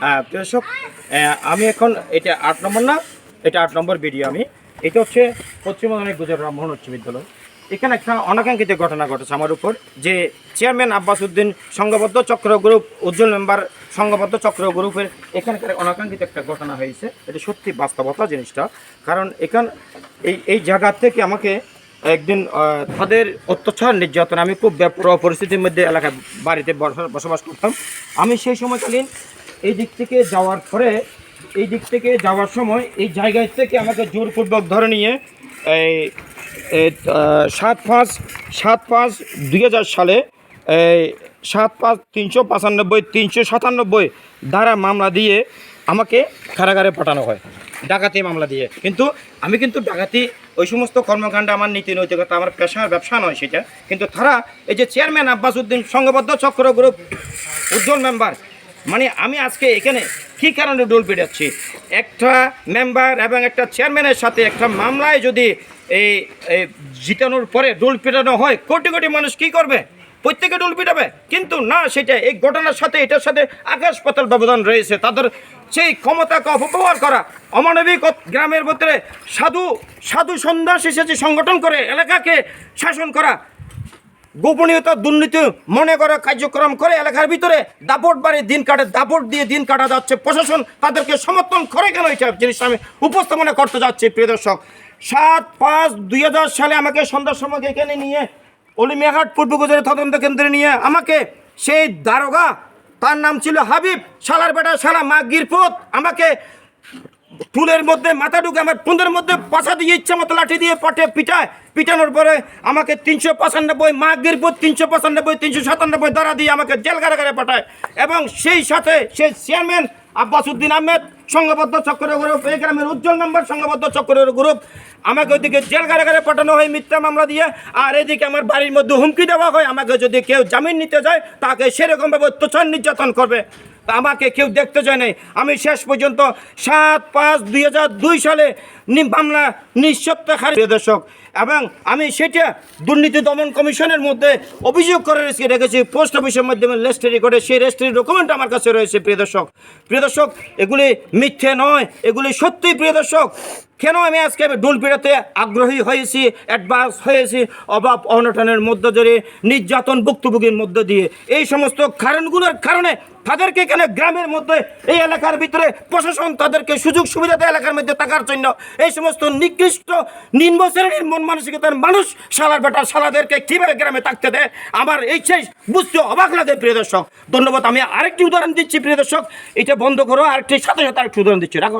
প্রিয় আমি এখন এটা আট নম্বর না, এটা আট নম্বর ভিডিও আমি। এটা হচ্ছে পশ্চিমবঙ্গের গুজরাট ব্রাহ্মণ উচ্চ বিদ্যালয়। এখানে একটা অনাকাঙ্ক্ষিত ঘটনা ঘটেছে আমার উপর, যে চেয়ারম্যান আব্বাস উদ্দিন সংঘবদ্ধ চক্র গ্রুপ, উজ্জ্বল মেম্বার সংঘবদ্ধ চক্র গ্রুপের এখানকার অনাকাঙ্ক্ষিত একটা ঘটনা হয়েছে। এটা সত্যি বাস্তবতা জিনিসটা, কারণ এখান, এই এই জায়গা থেকে আমাকে একদিন তাদের অত্যাচার, নির্যাতন, আমি খুব বেপরোয়া পরিস্থিতির মধ্যে এলাকায় বাড়িতে বস- বসবাস করতাম। আমি সেই সময় সময়কালীন এই দিক থেকে যাওয়ার পরে, এই দিক থেকে যাওয়ার সময় এই জায়গায় থেকে আমাকে জোরপূর্বক ধরে নিয়ে এই সাত পাঁচ সাত পাঁচ দুই সালে এই সাত পাঁচ তিনশো পঁচানব্বই, তিনশো সাতানব্বই দ্বারা মামলা দিয়ে আমাকে কারাগারে পাঠানো হয়, ডাকাতি মামলা দিয়ে। কিন্তু আমি কিন্তু ডাকাতি, ওই সমস্ত কর্মকাণ্ড আমার নীতি নৈতিকতা, আমার পেশার ব্যবসা নয় সেটা। কিন্তু তারা এই যে চেয়ারম্যান আব্বাস উদ্দিন সংঘবদ্ধ চক্র গ্রুপ উজ্জ্বল মেম্বার মানে আমি আজকে এখানে কী কারণে ডোল পেটাচ্ছি? একটা মেম্বার এবং একটা চেয়ারম্যানের সাথে একটা মামলায় যদি এই জিতানোর পরে ডোল পেটানো হয়, কোটি কোটি মানুষ কি করবে? প্রত্যেকে ডোল পিটাবে? কিন্তু না, সেটা এই ঘটনার সাথে, এটার সাথে আকাশ পাতাল ব্যবধান রয়েছে। তাদের সেই ক্ষমতাকে অপব্যবহার করা, অমানবিক গ্রামের ভিতরে সাধু সাধু সন্ন্যাস এসেছে সংগঠন করে, এলাকাকে শাসন করা গোপনীয়তা, দুর্নীতি মনে করা কার্যক্রম করে এলাকার ভিতরে দাপট বাড়ি দিন কাটে, দাপট দিয়ে দিন কাটা যাচ্ছে। প্রশাসন তাদেরকে সমর্থন করে কেন এইসব জিনিস? আমি উপস্থাপনা করতে যাচ্ছি, প্রিয় দর্শক। সাত পাঁচ দুই সালে আমাকে সন্ধ্যার সময় এখানে নিয়ে অলিমিয়াঘাট পূর্ব গুজরের তদন্ত কেন্দ্রে নিয়ে আমাকে সেই দারোগা, তার নাম ছিল হাবিব, শালার বেটা শালা মা গিরপুত আমাকে টুলের মধ্যে মাথা ঢুকে আমার পুন্দের মধ্যে পাশা দিয়ে ইচ্ছা মতো লাঠি দিয়ে পাটে পিঠায় পিটানোর পরে আমাকে তিনশো পঁচানব্বই মাগির পুত তিনশো পঁচানব্বই, তিনশো সাতানব্বই দ্বারা দিয়ে আমাকে জেল কারাগারে পাঠায়। এবং সেই সাথে সেই চেয়ারম্যান আব্বাস উদ্দিন আহমেদ, সংঘবদ্ধ চক্র গ্রুপ, এই গ্রামের উজ্জ্বল মেম্বার সংঘবদ্ধ চক্রের গ্রুপ, আমাকে ওইদিকে জেল কারাগারে পাঠানো হয় মিথ্যা মামলা দিয়ে। আর এদিকে আমার বাড়ির মধ্যে হুমকি দেওয়া হয়, আমাকে যদি কেউ জামিন নিতে যায়, তাকে সেরকমভাবে অত্যাচার নির্যাতন করবে। আমাকে কেউ দেখতে চায় নাই। আমি শেষ পর্যন্ত সাত পাঁচ দুই হাজার দুই সালে মামলা নিঃসত্ব খারিজ এবং আমি সেটা দুর্নীতি দমন কমিশনের মধ্যে অভিযোগ করে রেখে রেখেছি। পোস্ট অফিসের মাধ্যমে রেজিস্ট্রি করে সেই রেজিস্ট্রির ডকুমেন্ট আমার কাছে রয়েছে, প্রিয় দর্শক। প্রিয় দর্শক, এগুলি মিথ্যে নয়, এগুলি সত্যি প্রিয় দর্শক। কেন আমি আজকে ডুল পেড়াতে আগ্রহী হয়েছি অ্যাডভান্স হয়েছি, অভাব অনটনের মধ্য দিয়ে, নির্যাতন ভুক্তভোগীর মধ্য দিয়ে? এই সমস্ত কারণগুলোর কারণে তাদেরকে এখানে গ্রামের মধ্যে, এই এলাকার ভিতরে প্রশাসন তাদেরকে সুযোগ সুবিধা দেয় এলাকার মধ্যে থাকার জন্য। এই সমস্ত নিকৃষ্ট, নিম্ন শ্রেণির মন মানসিকতার মানুষ সালার বেটা সালাদেরকে কীভাবে গ্রামে থাকতে দেয়? আমার এই শেষ বুঝতে অবাক লাগে প্রিয় দর্শক। ধন্যবাদ, আমি আরেকটি উদাহরণ দিচ্ছি প্রিয় দর্শক। এটা বন্ধ করো আরেকটি সাথে সাথে আরেকটি উদাহরণ দিচ্ছি। রাখো।